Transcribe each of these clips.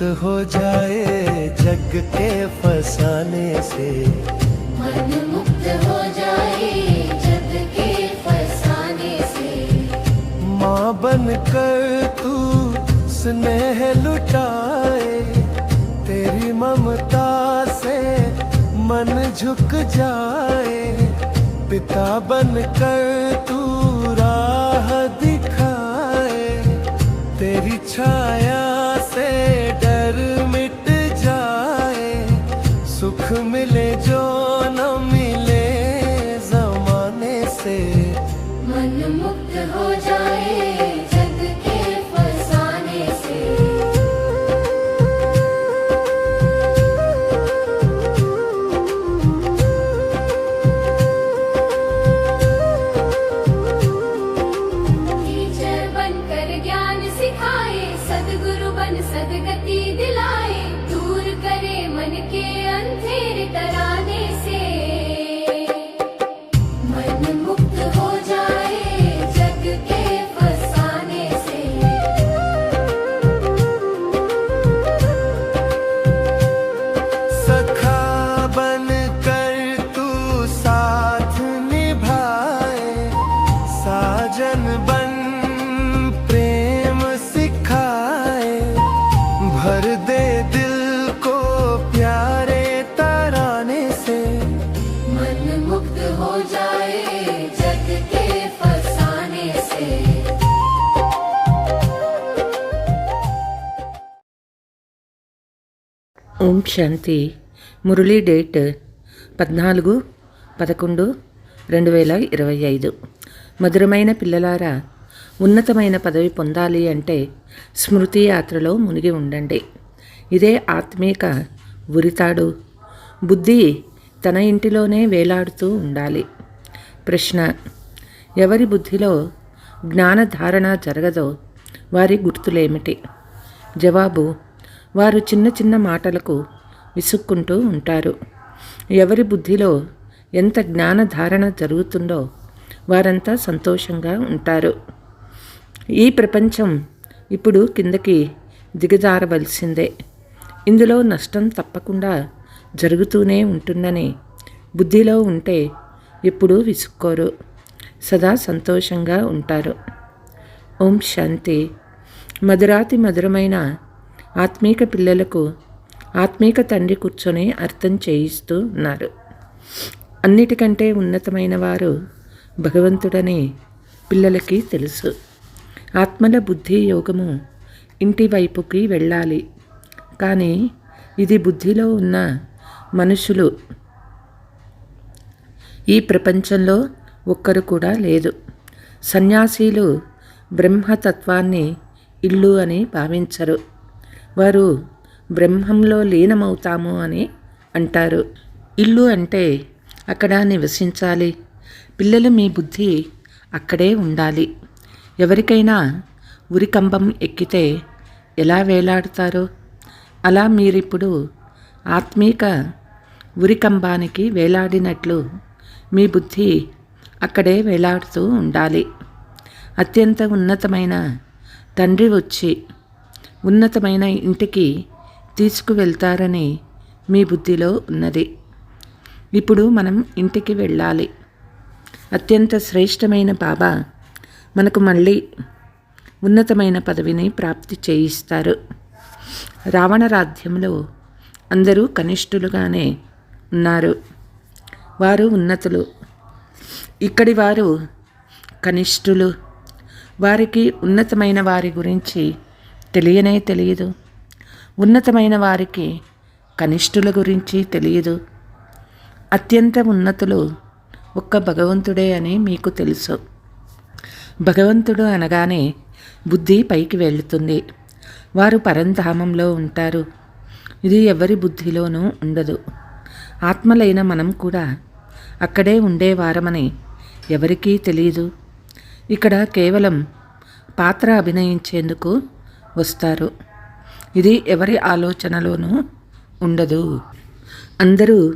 मुक्त हो जाए जग के फसाने से। मन मुक्त हो जाए जग के फसाने से। माँ बन कर तू स्नेह लुटाए तेरी ममता से मन झुक जाए। पिता बन कर तू राह दिखाए तेरी छाया मिले जो శాంతి మురళీ డేట్ పద్నాలుగు పదకొండు రెండు వేల ఇరవై ఐదు. మధురమైన పిల్లలారా ఉన్నతమైన పదవి పొందాలి అంటే స్మృతి యాత్రలో మునిగి ఉండండి. ఇదే ఆత్మీక ఉరితాడు. బుద్ధి తన ఇంటిలోనే వేలాడుతూ ఉండాలి. ప్రశ్న ఎవరి బుద్ధిలో జ్ఞానధారణ జరగదో వారి గుర్తులేమిటి? జవాబు వారు చిన్న చిన్న మాటలకు విసుక్కుంటూ ఉంటారు. ఎవరి బుద్ధిలో ఎంత జ్ఞానధారణ జరుగుతుందో వారంతా సంతోషంగా ఉంటారు. ఈ ప్రపంచం ఇప్పుడు కిందకి దిగజారవలసిందే. ఇందులో నష్టం తప్పకుండా జరుగుతూనే ఉంటుందని బుద్ధిలో ఉంటే ఎప్పుడూ విసుక్కోరు. సదా సంతోషంగా ఉంటారు. ఓం శాంతి. మధురాతి మధురమైన ఆత్మీక పిల్లలకు ఆత్మీక తండ్రి కూర్చొని అర్థం చేయిస్తూ ఉన్నారు. అన్నిటికంటే ఉన్నతమైన వారు భగవంతుడని పిల్లలకి తెలుసు. ఆత్మల బుద్ధి యోగము ఇంటి వైపుకి వెళ్ళాలి. కానీ ఇది బుద్ధిలో ఉన్న మనుషులు ఈ ప్రపంచంలో ఒక్కరు కూడా లేదు. సన్యాసీలు బ్రహ్మతత్వాన్ని ఇల్లు అని భావించరు. వారు బ్రహ్మంలో లీనమవుతాము అని అంటారు. ఇల్లు అంటే అక్కడ నివసించాలి. పిల్లలు మీ బుద్ధి అక్కడే ఉండాలి. ఎవరికైనా ఉరికంబం ఎక్కితే ఎలా వేలాడతారో? అలా మీరిప్పుడు ఆత్మీక ఉరికంబానికి వేలాడినట్లు మీ బుద్ధి అక్కడే వేలాడుతూ ఉండాలి. అత్యంత ఉన్నతమైన తండ్రి వచ్చి ఉన్నతమైన ఇంటికి తీసుకువెళ్తారని మీ బుద్ధిలో ఉన్నది. ఇప్పుడు మనం ఇంటికి వెళ్ళాలి. అత్యంత శ్రేష్టమైన బాబా మనకు మళ్ళీ ఉన్నతమైన పదవిని ప్రాప్తి చేయిస్తారు. రావణ రాజ్యంలో అందరూ కనిష్ఠులుగానే ఉన్నారు. వారు ఉన్నతులు. ఇక్కడి వారు కనిష్ఠులు. వారికి ఉన్నతమైన వారి గురించి తెలియనే తెలియదు. ఉన్నతమైన వారికి కనిష్ఠుల గురించి తెలియదు. అత్యంత ఉన్నతులు ఒక్క భగవంతుడే అని మీకు తెలుసు. భగవంతుడు అనగానే బుద్ధి పైకి వెళుతుంది. వారు పరంధామంలో ఉంటారు. ఇది ఎవరి బుద్ధిలోనూ ఉండదు. ఆత్మలైన మనం కూడా అక్కడే ఉండేవారమని ఎవరికీ తెలియదు ఇక్కడ కేవలం పాత్ర అభినయించేందుకు వస్తారు. ఇది ఎవరి ఆలోచనలోనూ ఉండదు. అందరూ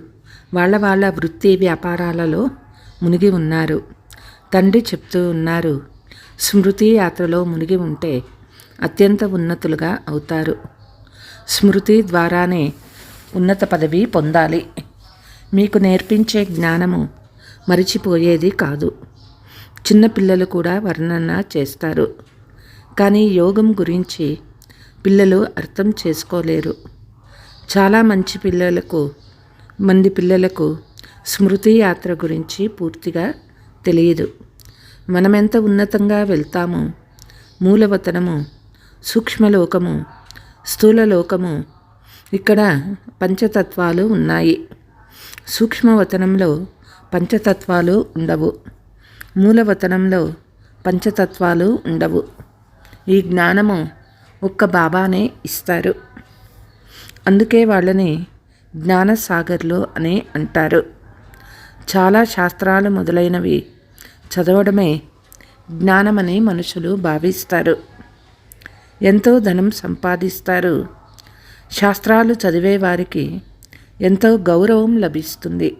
వాళ్ళ వాళ్ళ వృత్తి వ్యాపారాలలో మునిగి ఉన్నారు. తండ్రి చెప్తూ ఉన్నారు స్మృతి యాత్రలో మునిగి ఉంటే అత్యంత ఉన్నతులుగా అవుతారు. స్మృతి ద్వారానే ఉన్నత పదవి పొందాలి. మీకు నేర్పించే జ్ఞానము మరిచిపోయేది కాదు. చిన్నపిల్లలు కూడా వర్ణన చేస్తారు. కానీ యోగం గురించి పిల్లలు అర్థం చేసుకోలేరు. చాలా మంచి పిల్లలకు మంది పిల్లలకు స్మృతి యాత్ర గురించి పూర్తిగా తెలియదు. మనమెంత ఉన్నతంగా వెళ్తామో? మూలవతనము సూక్ష్మలోకము స్థూలలోకము ఇక్కడ పంచతత్వాలు ఉన్నాయి. సూక్ష్మవతనంలో పంచతత్వాలు ఉండవు. మూలవతనంలో పంచతత్వాలు ఉండవు. ఈ జ్ఞానము ఒక్క బాబానే ఇస్తారు. అందుకే వాళ్ళని జ్ఞానసాగర్లు అని అంటారు. చాలా శాస్త్రాలు మొదలైనవి చదవడమే జ్ఞానమని మనుషులు భావిస్తారు. ఎంతో ధనం సంపాదిస్తారు. శాస్త్రాలు చదివే వారికి ఎంతో గౌరవం లభిస్తుంది.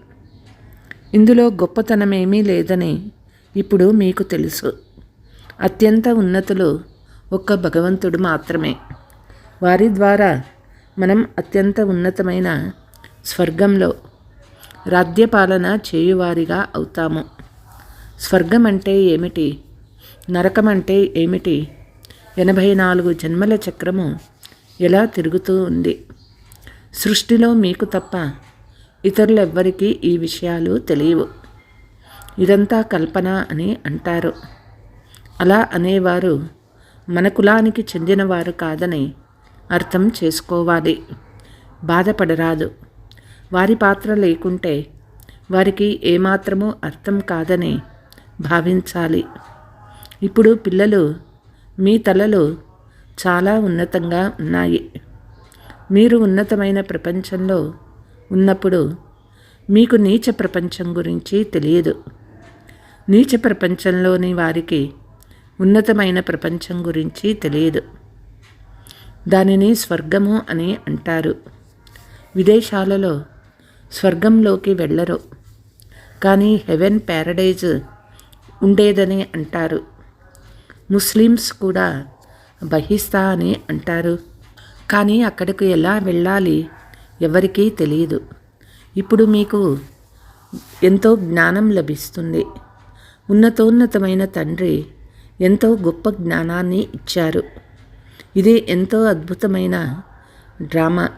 ఇందులో గొప్పతనమేమీ లేదని ఇప్పుడు మీకు తెలుసు. అత్యంత ఉన్నతులు ఒక్క భగవంతుడు మాత్రమే. వారి ద్వారా మనం అత్యంత ఉన్నతమైన స్వర్గంలో రాజ్యపాలన చేయువారిగా అవుతాము. స్వర్గం అంటే ఏమిటి? నరకం అంటే ఏమిటి? ఎనభై నాలుగు జన్మల చక్రము ఎలా తిరుగుతూ ఉంది? సృష్టిలో మీకు తప్ప ఇతరులెవ్వరికీ ఈ విషయాలు తెలియవు. ఇదంతా కల్పన అని అంటారు. అలా అనేవారు మన కులానికి చెందినవారు కాదని అర్థం చేసుకోవాలి. బాధపడరాదు. వారి పాత్ర లేకుంటే వారికి ఏమాత్రమూ అర్థం కాదని భావించాలి. ఇప్పుడు పిల్లలు మీ తలలు చాలా ఉన్నతంగా ఉన్నాయి. మీరు ఉన్నతమైన ప్రపంచంలో ఉన్నప్పుడు మీకు నీచ ప్రపంచం గురించి తెలియదు. నీచ ప్రపంచంలోని వారికి ఉన్నతమైన ప్రపంచం గురించి తెలియదు. దానిని స్వర్గము అని అంటారు. విదేశాలలో స్వర్గంలోకి వెళ్ళరు. కానీ హెవెన్ ప్యారడైజ్ ఉండేదని అంటారు. ముస్లిమ్స్ కూడా బహిస్తా అని అంటారు. కానీ అక్కడికి ఎలా వెళ్ళాలి ఎవరికీ తెలియదు. ఇప్పుడు మీకు ఎంతో జ్ఞానం లభిస్తుంది. ఉన్నతోన్నతమైన తండ్రి ఎంతో గొప్ప జ్ఞానాన్ని ఇచ్చారు. ఇది ఎంతో అద్భుతమైన డ్రామా.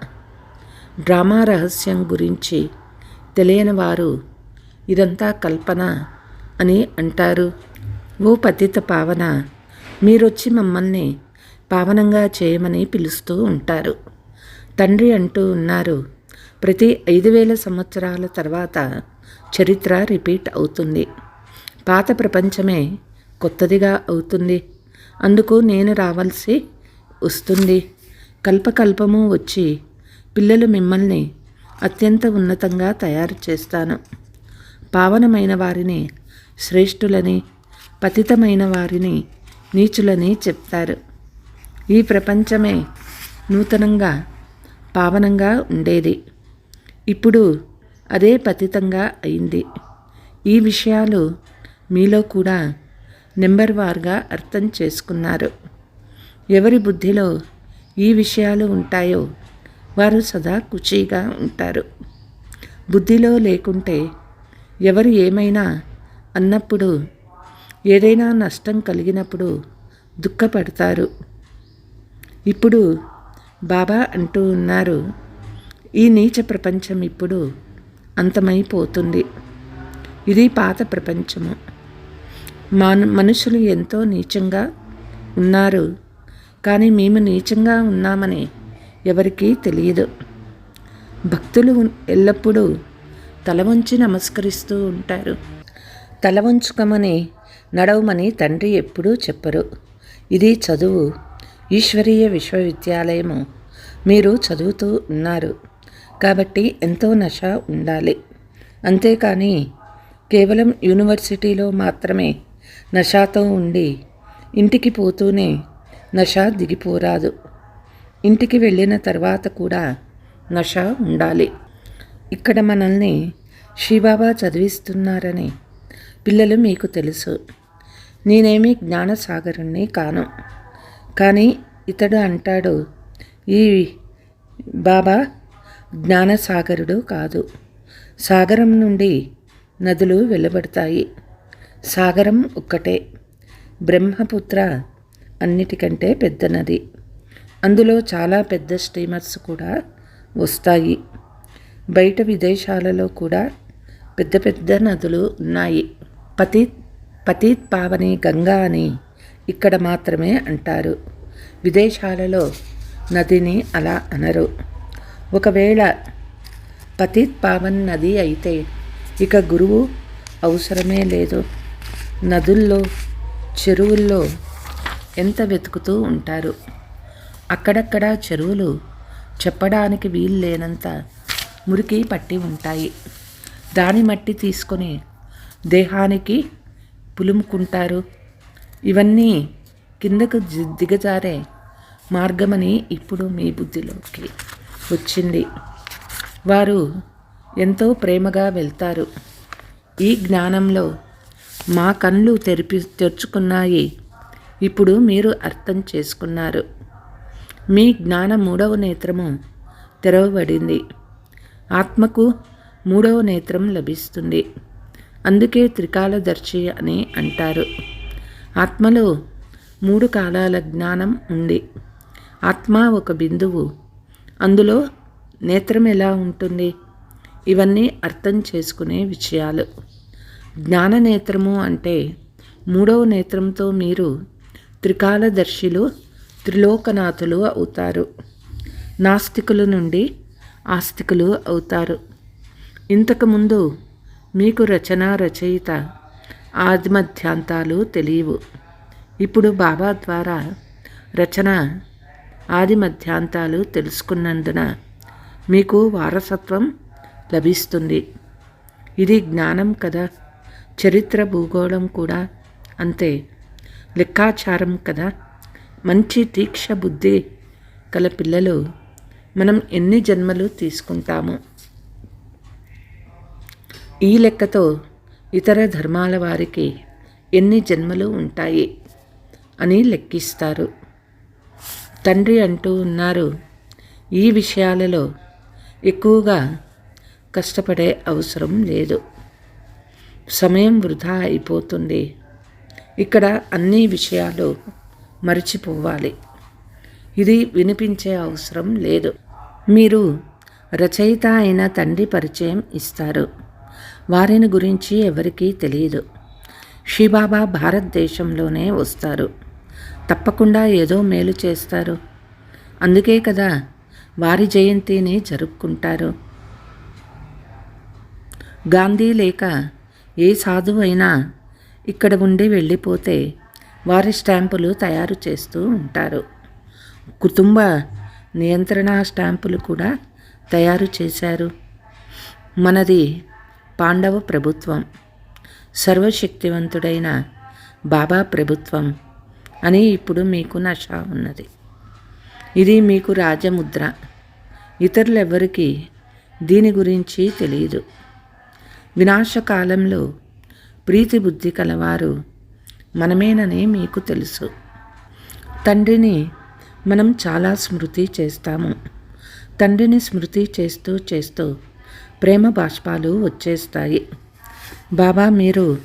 డ్రామా రహస్యం గురించి తెలియని వారు ఇదంతా కల్పన అని అంటారు. ఓ పతిత పావన మీరొచ్చి మమ్మల్ని పావనంగా చేయమని పిలుస్తూ ఉంటారు. తండ్రి అంటూ ఉన్నారు ప్రతి ఐదు వేల సంవత్సరాల తర్వాత చరిత్ర రిపీట్ అవుతుంది. పాత ప్రపంచమే కొత్తదిగా అవుతుంది. అందుకు నేను రావాల్సి వస్తుంది. కల్పకల్పము వచ్చి పిల్లలు మిమ్మల్ని అత్యంత ఉన్నతంగా తయారు చేస్తాను. పావనమైన వారిని శ్రేష్ఠులని పతితమైన వారిని నీచులని చెప్తారు. ఈ ప్రపంచమే నూతనంగా పావనంగా ఉండేది. ఇప్పుడు అదే పతితంగా అయింది. ఈ విషయాలు మీలో కూడా నెంబర్ వార్గా అర్థం చేసుకున్నారు. ఎవరి బుద్ధిలో ఈ విషయాలు ఉంటాయో వారు సదా కుచీగా ఉంటారు. బుద్ధిలో లేకుంటే ఎవరు ఏమైనా అన్నప్పుడు ఏదైనా నష్టం కలిగినప్పుడు దుఃఖపడతారు. ఇప్పుడు బాబా అంటూ ఉన్నారు ఈ నీచ ప్రపంచం ఇప్పుడు అంతమైపోతుంది. ఇది పాత ప్రపంచము. మాను మనుషులు ఎంతో నీచంగా ఉన్నారు. కానీ మేము నీచంగా ఉన్నామని ఎవరికీ తెలియదు. భక్తులు ఎల్లప్పుడూ తల వంచి నమస్కరిస్తూ ఉంటారు. తల వంచుకమని నడవమని తండ్రి ఎప్పుడూ చెప్పరు. ఇది చదువు. ఈశ్వరీయ విశ్వవిద్యాలయము. మీరు చదువుతూ ఉన్నారు. కాబట్టి ఎంతో నష ఉండాలి. అంతేకాని కేవలం యూనివర్సిటీలో మాత్రమే నషాతో ఉండి ఇంటికి పోతూనే నష దిగిపోరాదు. ఇంటికి వెళ్ళిన తర్వాత కూడా నష ఉండాలి. ఇక్కడ మనల్ని శ్రీబాబా చదివిస్తున్నారని పిల్లలు మీకు తెలుసు. నేనేమి జ్ఞానసాగరుణ్ణి కాను. కానీ ఇతడు అంటాడు ఈ బాబా జ్ఞానసాగరుడు కాదు. సాగరం నుండి నదులు వెలువడతాయి. సాగరం ఒక్కటే. బ్రహ్మపుత్ర అన్నిటికంటే పెద్ద నది. అందులో చాలా పెద్ద స్టీమర్స్ కూడా వస్తాయి. బయట విదేశాలలో కూడా పెద్ద పెద్ద నదులు ఉన్నాయి. పతి పతీత్ పావని గంగా అని ఇక్కడ మాత్రమే అంటారు. విదేశాలలో నదిని అలా అనరు. ఒకవేళ పతీత్ పావన్ నది అయితే ఇక గురువు అవసరమే లేదు. నదుల్లో చెరువుల్లో ఎంత వెతుకుతూ ఉంటారు? అక్కడక్కడ చెరువులు చెప్పడానికి వీలు లేనంత మురికి పట్టి ఉంటాయి. దాని మట్టి తీసుకొని దేహానికి పులుముకుంటారు. ఇవన్నీ కిందకు దిగజారే మార్గమని ఇప్పుడు మీ బుద్ధిలోకి వచ్చింది. వారు ఎంతో ప్రేమగా వెళ్తారు. ఈ జ్ఞానంలో మా కళ్ళు తెరిపి తెరుచుకున్నాయి. ఇప్పుడు మీరు అర్థం చేసుకున్నారు. మీ జ్ఞాన మూడవ నేత్రము తెరవబడింది. ఆత్మకు మూడవ నేత్రం లభిస్తుంది. అందుకే త్రికాలదర్శి అని అంటారు. ఆత్మలో మూడు కాలాల జ్ఞానం ఉంది. ఆత్మ ఒక బిందువు. అందులో నేత్రం ఎలా ఉంటుంది? ఇవన్నీ అర్థం చేసుకునే విషయాలు. జ్ఞాన నేత్రము అంటే మూడవ నేత్రంతో మీరు త్రికాలదర్శిలు త్రిలోకనాథులు అవుతారు. నాస్తికుల నుండి ఆస్తికులు అవుతారు. ఇంతకుముందు మీకు రచన రచయిత ఆదిమధ్యాంతాలు తెలియవు. ఇప్పుడు బాబా ద్వారా రచన ఆదిమధ్యాంతాలు తెలుసుకున్నందున మీకు వారసత్వం లభిస్తుంది. ఇది జ్ఞానం కదా. చరిత్ర భూగోళం కూడా అంతే. లెక్కాచారం కదా. మంచి తీక్ష బుద్ధి కల పిల్లలు మనం ఎన్ని జన్మలు తీసుకుంటాము? ఈ లెక్కతో ఇతర ధర్మాల వారికి ఎన్ని జన్మలు ఉంటాయి అని లెక్కిస్తారు. తండ్రి అంటూ ఉన్నారు ఈ విషయాలలో ఎక్కువగా కష్టపడే అవసరం లేదు. సమయం వృధా అయిపోతుంది. ఇక్కడ అన్ని విషయాలు మర్చిపోవాలి. ఇది వినిపించే అవసరం లేదు. మీరు రచయిత అయిన తండ్రి పరిచయం ఇస్తారు. వారిని గురించి ఎవరికీ తెలియదు. షిబాబా భారతదేశంలోనే వస్తారు. తప్పకుండా ఏదో మేలు చేస్తారు. అందుకే కదా వారి జయంతిని జరుపుకుంటారు. గాంధీ లేక ఏ సాధువు అయినా ఇక్కడ ఉండి వెళ్ళిపోతే వారి స్టాంపులు తయారు చేస్తూ ఉంటారు. కుటుంబ నియంత్రణ స్టాంపులు కూడా తయారు చేశారు. మనది పాండవ ప్రభుత్వం సర్వశక్తివంతుడైన బాబా ప్రభుత్వం అని ఇప్పుడు మీకు నష ఉన్నది. ఇది మీకు రాజముద్ర. ఇతరులెవ్వరికీ దీని గురించి తెలియదు వినాశకాలంలో ప్రీతి బుద్ధి కలవారు మనమేనని మీకు తెలుసు. తండ్రిని మనం చాలా స్మృతి చేస్తాము. తండ్రిని స్మృతి చేస్తూ చేస్తూ ప్రేమ బాష్పాలు వచ్చేస్తాయి. బాబా మీరు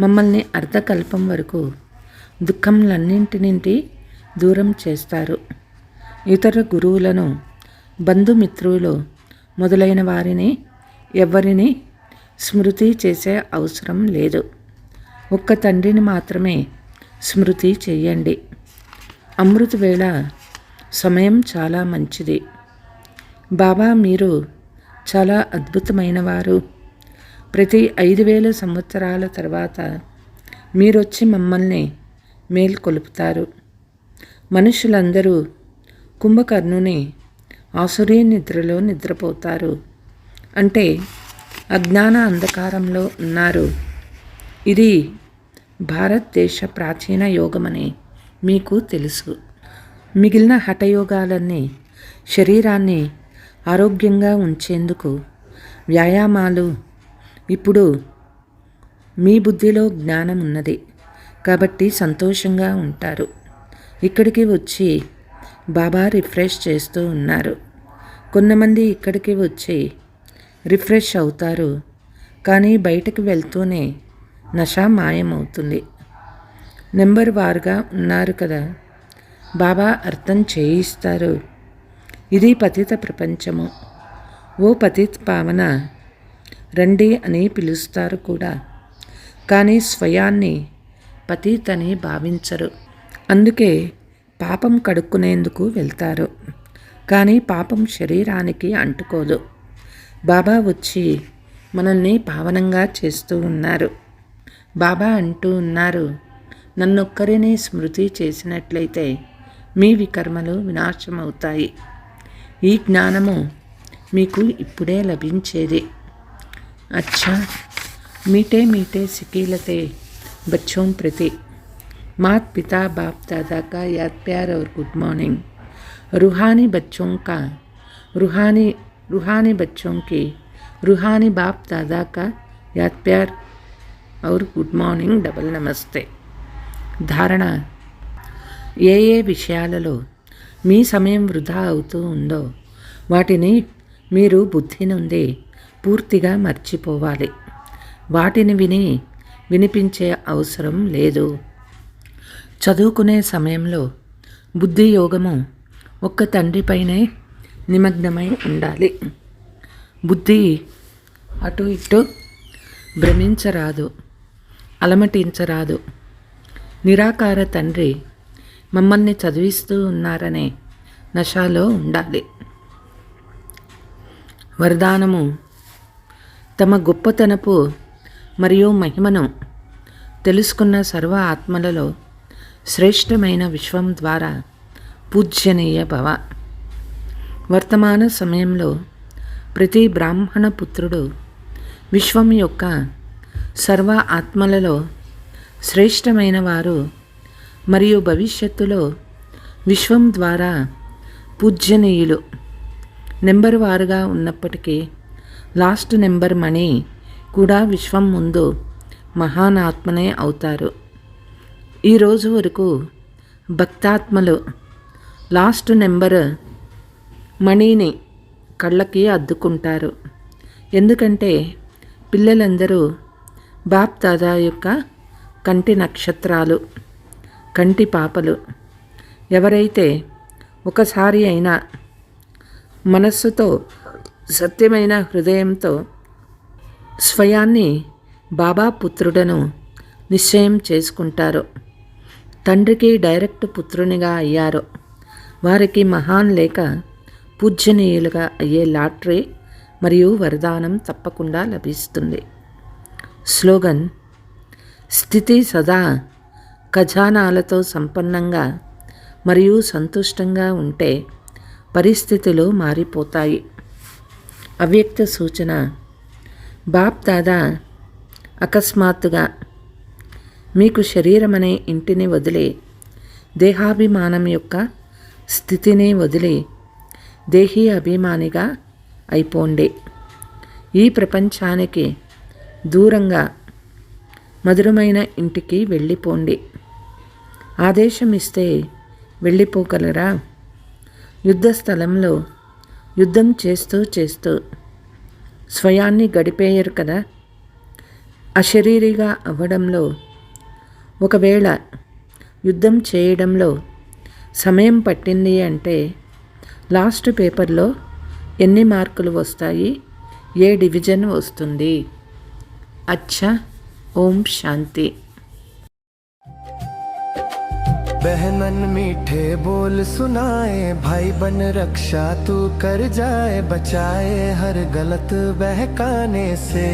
మమ్మల్ని అర్ధకల్పం వరకు దుఃఖంలన్నింటి దూరం చేస్తారు. ఇతర గురువులను బంధుమిత్రులు మొదలైన వారిని ఎవరిని స్మృతి చేసే అవసరం లేదు. ఒక్క తండ్రిని మాత్రమే స్మృతి చేయండి. అమృత వేళ సమయం చాలా మంచిది. బాబా మీరు చాలా అద్భుతమైన వారు ప్రతి ఐదు వేల సంవత్సరాల తర్వాత మీరొచ్చి మమ్మల్ని మేల్కొలుపుతారు. మనుషులందరూ కుంభకర్ణుని ఆసుర్య నిద్రలో నిద్రపోతారు. అంటే అజ్ఞాన అంధకారంలో ఉన్నారు. ఇది భారతదేశ ప్రాచీన యోగమని మీకు తెలుసు. మిగిలిన హఠయోగాలన్నీ శరీరాన్ని ఆరోగ్యంగా ఉంచేందుకు వ్యాయామాలు ఇప్పుడు మీ బుద్ధిలో జ్ఞానం ఉన్నది కాబట్టి సంతోషంగా ఉంటారు. ఇక్కడికి వచ్చి బాబా రిఫ్రెష్ చేస్తూ ఉన్నారు. కొంతమంది ఇక్కడికి వచ్చి రిఫ్రెష్ అవుతారు. కానీ బయటకు వెళ్తూనే నష మాయమవుతుంది. నెంబర్ వారుగా ఉన్నారు కదా. బాబా అర్థం చేయిస్తారు. ఇది పతిత ప్రపంచము. ఓ పతిత్ పావన రండి అని పిలుస్తారు కూడా. కానీ స్వయాన్ని పతిత్ అని భావించరు. అందుకే పాపం కడుక్కునేందుకు వెళ్తారు. కానీ పాపం శరీరానికి అంటుకోదు. బాబా వచ్చి మనల్ని పావనంగా చేస్తూ ఉన్నారు బాబా అంటూ ఉన్నారు నన్నొక్కరిని స్మృతి చేసినట్లయితే మీ వికర్మలు వినాశమవుతాయి ఈ జ్ఞానము మీకు ఇప్పుడే లభించేది अच्छा मीठे मीठे सिकीलते बच्चों प्रति मात पिता बाप दादा का याद प्यार और गुड मॉर्निंग रूहानी बच्चों का रूहानी रूहानी बच्चों की रूहानी बाप दादा का याद प्यार और గుడ్ మార్నింగ్ డబల్ నమస్తే ధారణ ఏ ఏ విషయాలలో మీ సమయం వృధా అవుతూ ఉందో వాటిని మీరు బుద్ధి నుండి పూర్తిగా మర్చిపోవాలి వాటిని విని వినిపించే అవసరం లేదు చదువుకునే సమయంలో బుద్ధి యోగము ఒక్క తండ్రిపైనే నిమగ్నమై ఉండాలి. బుద్ధి అటు ఇటు భ్రమించరాదు అలమటించరాదు. నిరాకార తండ్రి మమ్మల్ని చదివిస్తూ ఉన్నారనే నశాలో ఉండాలి. వరదానము తమ గొప్పతనపు మరియు మహిమను తెలుసుకున్న సర్వ ఆత్మలలో శ్రేష్టమైన విశ్వం ద్వారా పూజ్యనీయ భవ. వర్తమాన సమయంలో ప్రతి బ్రాహ్మణ పుత్రుడు విశ్వం యొక్క సర్వ ఆత్మలలో శ్రేష్టమైన వారు మరియు భవిష్యత్తులో విశ్వం ద్వారా పూజ్యనీయులు. నెంబర్ వారుగా ఉన్నప్పటికీ లాస్ట్ నెంబర్ మణి కూడా విశ్వం ముందు మహాన్ ఆత్మనే అవుతారు. ఈరోజు వరకు భక్తాత్మలు లాస్ట్ నెంబర్ మణిని కళ్ళకి అద్దుకుంటారు. ఎందుకంటే పిల్లలందరూ బాప్ దాదా యొక్క కంటి నక్షత్రాలు కంటి పాపలు. ఎవరైతే ఒకసారి అయినా మనస్సుతో సత్యమైన హృదయంతో స్వయాన్ని బాబా పుత్రుడను నిశ్చయం చేసుకుంటారు తండ్రికి డైరెక్ట్ పుత్రునిగా అయ్యారు వారికి మహాన్ లేక పూజ్యనీయులుగా అయ్యే లాటరీ మరియు వరదానం తప్పకుండా లభిస్తుంది. స్లోగన్ స్థితి సదా ఖజానాలతో సంపన్నంగా మరియు సంతుష్టంగా ఉంటే పరిస్థితులు మారిపోతాయి. అవ్యక్త సూచన బాప్ దాదా అకస్మాత్తుగా మీకు శరీరం అనే ఇంటిని వదిలి దేహాభిమానం యొక్క స్థితిని వదిలి దేహీ అభిమానిగా అయిపోండి. ఈ ప్రపంచానికి దూరంగా మధురమైన ఇంటికి వెళ్ళిపోండి. ఆదేశం ఇస్తే వెళ్ళిపోగలరా? యుద్ధ స్థలంలో యుద్ధం చేస్తూ చేస్తూ. స్వయాన్ని గడిపేయరు కదా? అశరీరిగా అవ్వడంలో ఒకవేళ యుద్ధం చేయడంలో సమయం పట్టింది అంటే లాస్ట్ పేపర్లో ఎన్ని మార్కులు వస్తాయి ఏ డివిజన్ వస్తుంది అచ్చా ఓం శాంతి बहनन मीठे बोल सुनाए भाई बन रक्षा तू कर जाए बचाए हर गलत बहकाने से